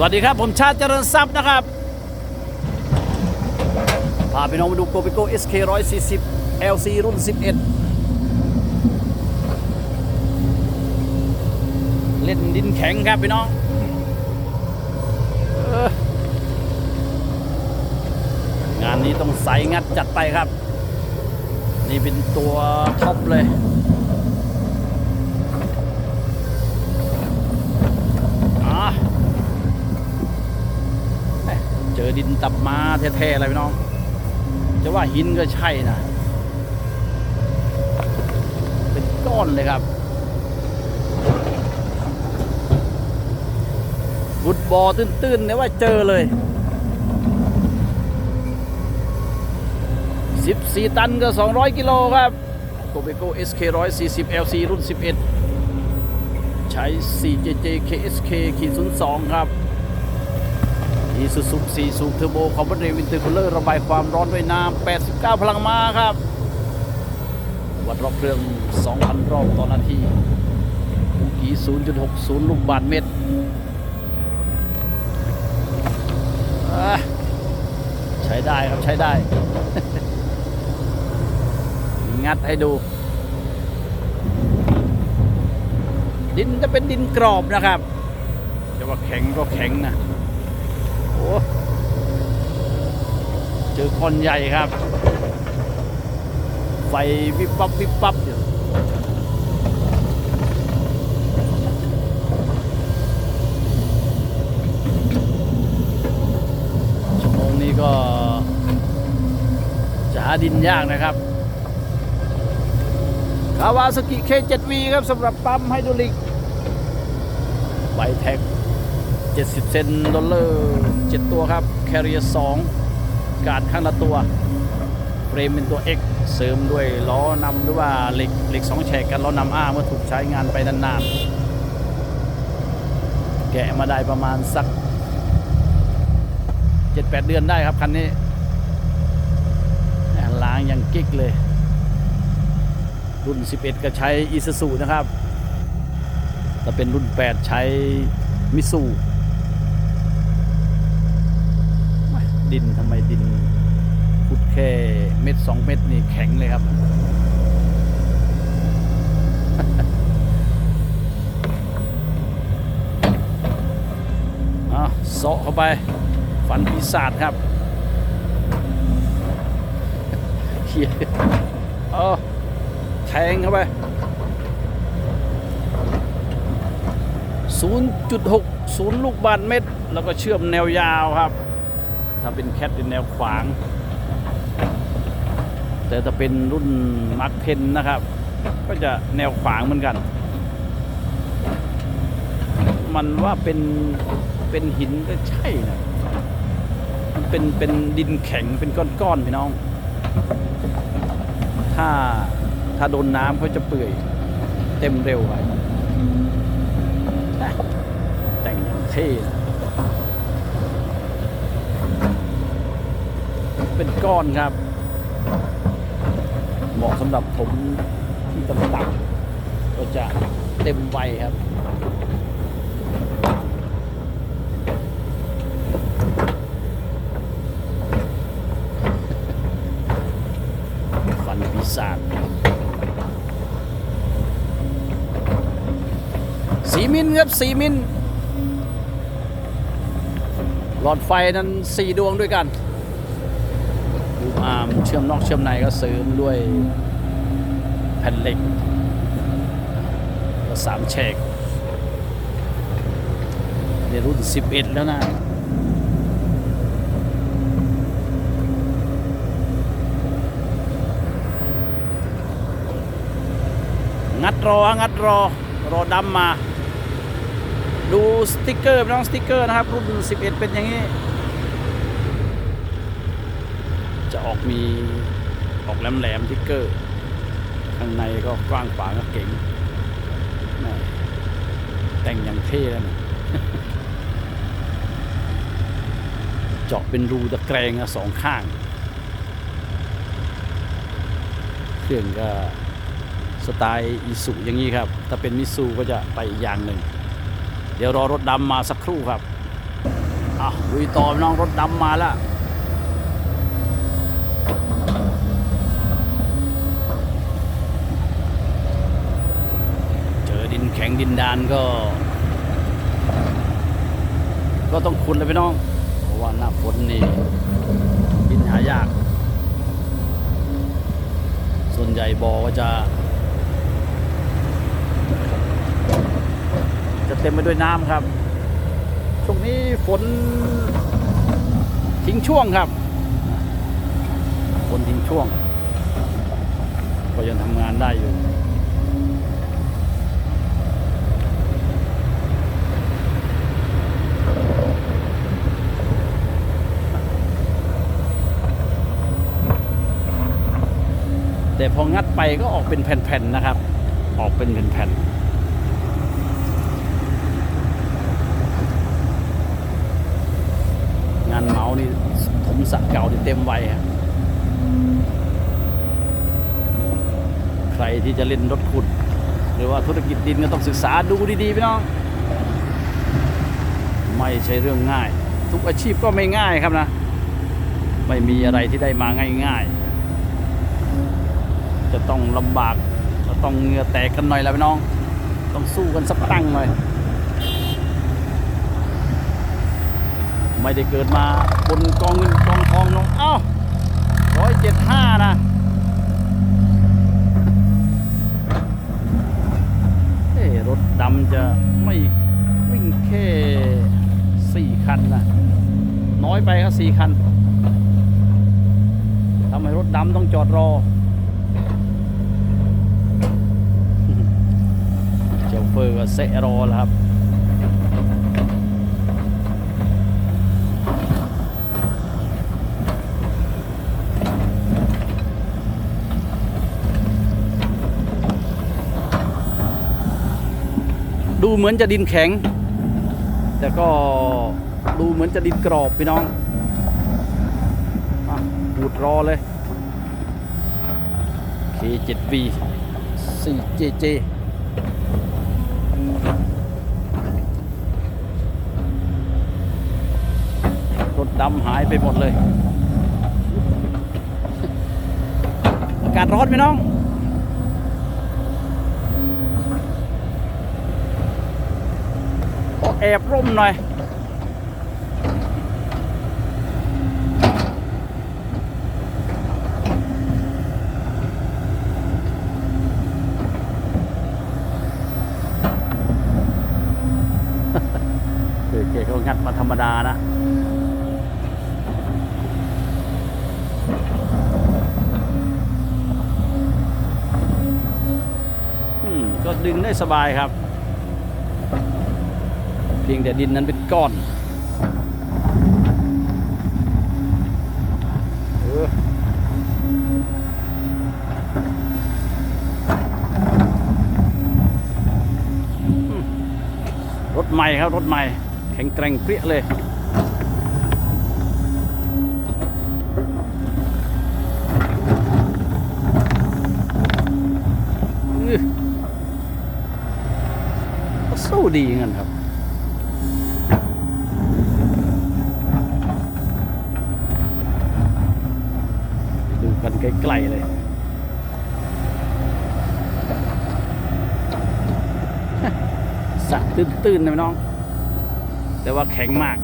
วัสดีครับ ผมชาติเจริญทรัพย์นะครับ พาพี่น้องมาดูโกเปโก้ SK 140 LC รุ่น 11 เล่นดินแข็งครับพี่น้องงานนี้ต้องใส่งัดจัดไปครับ นี่เป็นตัวท็อปเลย อะแหม่ เจอดินตับมาแท้ๆเลยพี่น้อง จะว่าหินก็ใช่นะ เป็นก้อนเลยครับบุดบอตื้นๆเนี่ยว่าเจอเลย14 ตันก็ 200 กิโลครับโกเบโก้ SK 140 LC รุ่น 11 ใช้ 4JJ KSK ขีด02 ครับ อีซูซู4สูบเทอร์โบคอมเพรสเรวินเตอร์คูลเลอร์ระบายความร้อนด้วยน้ำ89 พลังม้าครับ วัดรอบเครื่อง 2,000 รอบต่อนาทีอุกี0.60 ลูกบาทเมตรใช้ได้ครับใช้ได้ งัดให้ดู ดินจะเป็นดินกรอบนะครับจะว่าแข็งก็แข็งนะ เจอคนใหญ่ครับ ไฟวิบวับวิบวับอยู่ชั่วโมงนี้ก็จะหาดินยากนะครับคาวาสกิ K7V ครับสำหรับปั๊มไฮดรอลิกไวแท็ก70 เซนดอลลาร์ 7 ตัวครับแคริเอร์2การดข้างละตัว เฟรมเป็นตัว X เสริมด้วยล้อนำหรือว่าเหล็กเหล็กสองแฉกกันล้อนำอ้าเมื่อถูกใช้งานไปนานๆ แกะมาได้ประมาณสัก 7-8 เดือนได้ครับคันนี้ล้างยังกิ๊กเลย รุ่น 11 ก็ใช้อีซูซูนะครับถ้าเป็นรุ่น 8 ใช้มิสู ดินทำไมดินพุดแค่เม็ดสองเม็ดนี่แข็งเลยครับเอเสาะเข้าไป ฟันปีศาจครับเฮียเออแทงเข้าไป 0.60 ลูกบาทเมตร แล้วก็เชื่อมแนวยาวครับ ถ้าเป็นแคทเป็นแนวขวาง แต่ถ้าเป็นรุ่นมาร์คเทนนะครับ ก็จะแนวขวางเหมือนกัน มันว่าเป็นเป็นหินก็ใช่นะมันเป็นเป็นดินแข็งเป็นก้อนๆพี่น้อง ถ้าถ้าโดนน้ำเขาจะเปื่อยเต็มเร็วครับนะแต่งอย่างเท่นะ เป็นก้อนครับ เหมาะสำหรับผมที่ต่ำๆก็จะเต็มใบครับฟันปีศาจสีมิลครับสีมิลหลอดไฟนั้นสี่ดวงด้วยกัน เชื่อมนอกเชื่อมในก็เสริมด้วยแผ่นเหล็กสามแฉกในรุ่น11 แล้วนะงัดรองัดรอ รอดำมา ดูสติกเกอร์น้องสติกเกอร์นะครับ รุ่น 11 เป็นอย่างนี้ จะออกมีออกแหลมๆสติกเกอร์ ข้างในก็กว้างขวางก็เก๋งแต่งอย่างเท่แล้วนะเจาะเป็นรูตะแกรงสองข้าง เครื่องก็สไตล์อีสุอย่างนี้ครับ ถ้าเป็นมิซูก็จะไปอีกอย่างหนึ่ง เดี๋ยวรอรถดำมาสักครู่ครับอะลุยต่อน้องรถดำมาแล้ว เจอดิน แข็งดินดานก็ ก็ต้องคุณเลยพี่น้อง เพราะว่าหน้าฝนนี่ดินหายาก ส่วนใหญ่บอกว่าจะ จะเต็มไปด้วยน้ำครับ ช่วงนี้ฝนทิ้งช่วงครับ ฝนทิ้งช่วง ก็ยังทำงานได้อยู่ แต่พองัดไปก็ออกเป็นแผ่นๆนะครับ ออกเป็นแผ่นๆงานเมานี่ถมสระเก่าเต็มไวครับใครที่จะเล่นรถขุด หรือว่าธุรกิจดินก็ต้องศึกษาดูดีๆพี่น้อง ไม่ใช่เรื่องง่าย ทุกอาชีพก็ไม่ง่ายครับนะ ไม่มีอะไรที่ได้มาง่ายๆ จะต้องลำบากจะต้องเหงื่อแตกกันหน่อยแล้วพี่น้อง ต้องสู้กันสักตั้งหน่อย ไม่ได้เกิดมาบนกองเงินกองทองน้องเอ้าร้อยเจ็ดห้านะเอ้รถดำจะไม่วิ่งแค่สี่คันนะน้อยไปครับสี่คันทำให้รถดำต้องจอดรอ เจ้าเฟอร์เซะรอแล้วครับดูเหมือนจะดินแข็ง แต่ก็ดูเหมือนจะดินกรอบพี่น้องอะบูดรอเลย K7V 4JJ รถดำหายไปหมดเลย อากาศร้อนไหมน้องขอแอบร่มหน่อย เออแกก็งัดมาธรรมดานะก็ดึงได้สบายครับ เพียงแต่ดินนั้นเป็นก้อนรถใหม่ครับ รถใหม่ ข็งแกร่งเปรี้ยเลย สู้ดีเงินครับดูกันใกล้ๆเลยสะตื้นๆนะพี่น้อง แต่ว่าแข็งมาก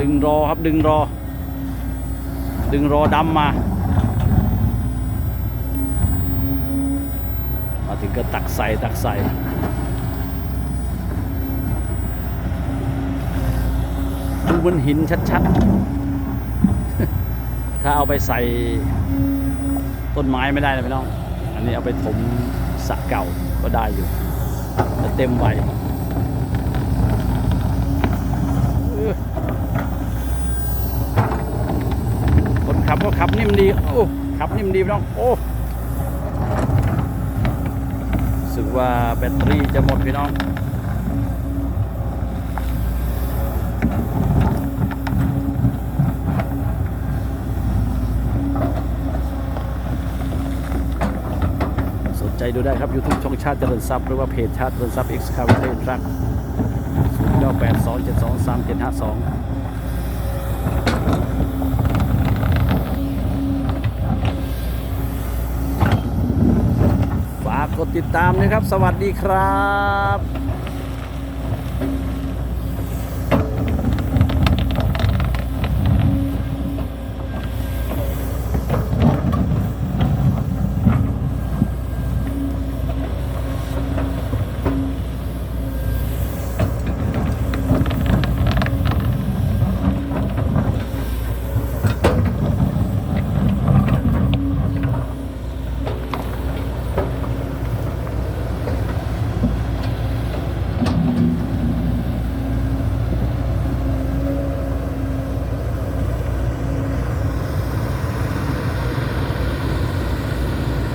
ดึงรอครับดึงรอ ดึงรอดำมา มาถึงก็ตักใส่ตักใส่ดูบนหินชัดๆ ถ้าเอาไปใส่ต้นไม้ไม่ได้นะพี่น้อง อันนี้เอาไปถมสระเก่าก็ได้อยู่จะเต็มไวเออคนขับก็ขับนิ่มดีโอ้ขับนิ่มดีพี่น้องโอ้สึกว่าแบตเตอรี่จะหมดพี่น้อง จดูได้ครับ YouTube ช่องชาติเจริญทรัพย์หรือว่าเพจชาติเจริญทรัพย์ X คาร์เทนทรัค0 9 8 2 7 2 3 7 5 2ฝากกดติดตามนะครับ สวัสดีครับ